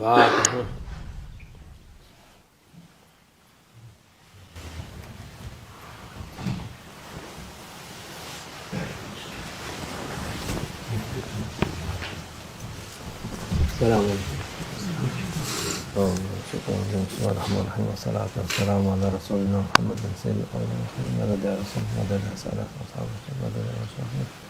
السلام عليكم شكرا بسم الله الرحمن الرحيم والصلاة والسلام على رسولنا محمد بن سيد الأولين وخير مدد رسول الله يا سلف أصحاب الخير مدد رسول الله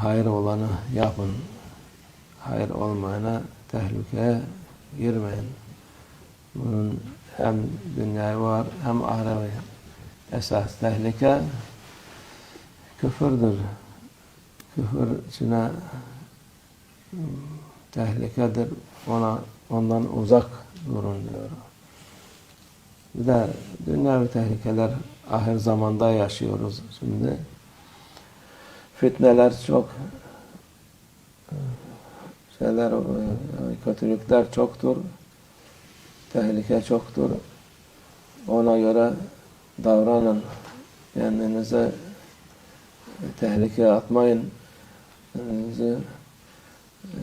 hayır olanı yapın. Hayır olmayana tehlikeye girmeyin. Bunun hem dünyayı var hem ahirevi. Esas tehlike küfürdür. Küfür içine tehlikedir. Ona ondan uzak durun diyor. Bir de dünyavi tehlikeler ahir zamanda yaşıyoruz şimdi. Fitneler çok şeyler kötülükler çoktur. Tehlike çoktur. Ona göre davranın. Kendinize tehlikeye atmayın. Kendinizi e,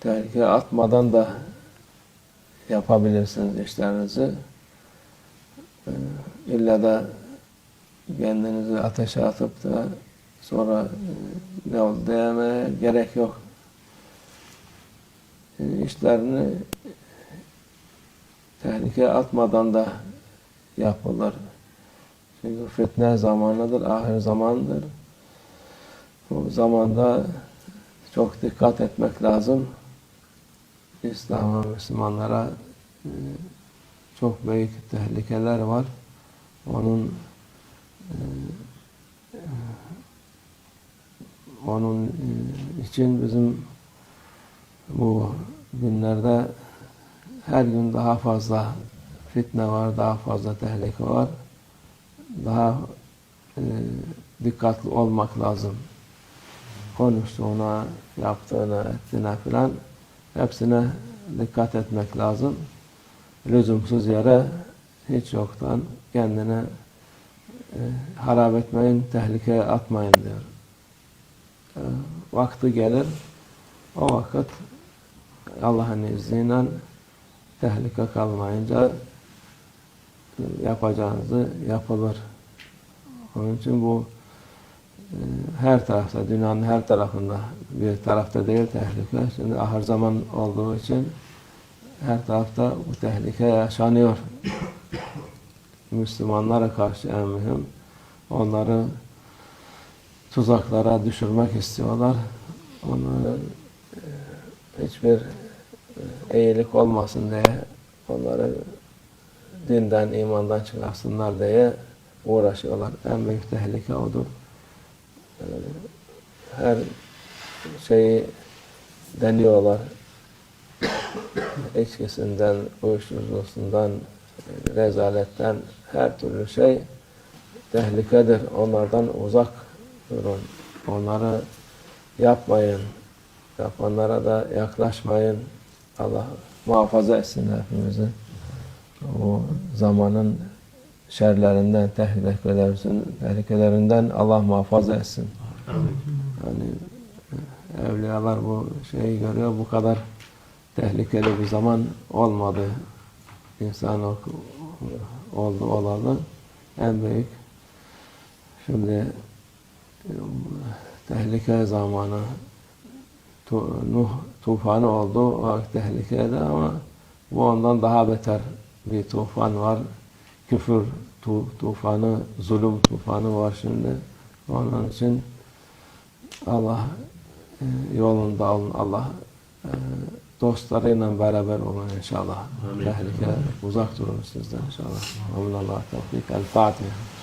tehlikeye atmadan da yapabilirsiniz işlerinizi. E, İlla da kendinizi ateşe atıp da sonra ne oldu diyemeye gerek yok. E, İşlerini tehlikeye atmadan da yapılır. Çünkü fitne zamanıdır, ahir zamandır. Bu zamanda çok dikkat etmek lazım. İslam'a, Müslümanlara e, çok büyük tehlikeler var. Onun e, onun e, için bizim bu günlerde her gün daha fazla fitne var, daha fazla tehlike var. Daha e, dikkatli olmak lazım. Konuştuğuna, yaptığına, ettiğine filan hepsine dikkat etmek lazım. Lüzumsuz yere hiç yoktan kendine e, harap etmeyin, tehlikeye atmayın diyor. E, vakti gelir, o vakit Allah'ın izniyle tehlike kalmayınca e, yapacağınızı yapılır. Onun için bu e, her tarafta, dünyanın her tarafında bir tarafta değil tehlike. Şimdi ahir zaman olduğu için her tarafta bu tehlike yaşanıyor. Müslümanlara karşı en mühim. Onları tuzaklara düşürmek istiyorlar. Onların e, hiçbir eğilik olmasın diye onları dinden, imandan çıkarsınlar diye uğraşıyorlar. En büyük tehlike odur. Ee, Her şeyi deniyorlar. İçkisinden, uyuşturucusundan, rezaletten her türlü şey tehlikedir. Onlardan uzak durun. Onları yapmayın. Yapanlara da yaklaşmayın. Allah muhafaza etsin hepimizi. O zamanın şerlerinden, tehlikelerinden, tehlikelerinden Allah muhafaza etsin. Yani evliyalar bu şeyi görüyor, bu kadar tehlikeli bir zaman olmadı. İnsan oldu olalı en büyük. Şimdi tehlike zamanı Nuh tufanı oldu o tehlikeli ama bu ondan daha beter bir tufan var. Küfür tu, tufanı, zulüm tufanı var şimdi. Onun için Allah e, yolunda olun. Allah e, dostlarıyla beraber olun inşallah. Tehlike uzak durun sizden inşallah. Amin Allah tevfik. El Fatiha.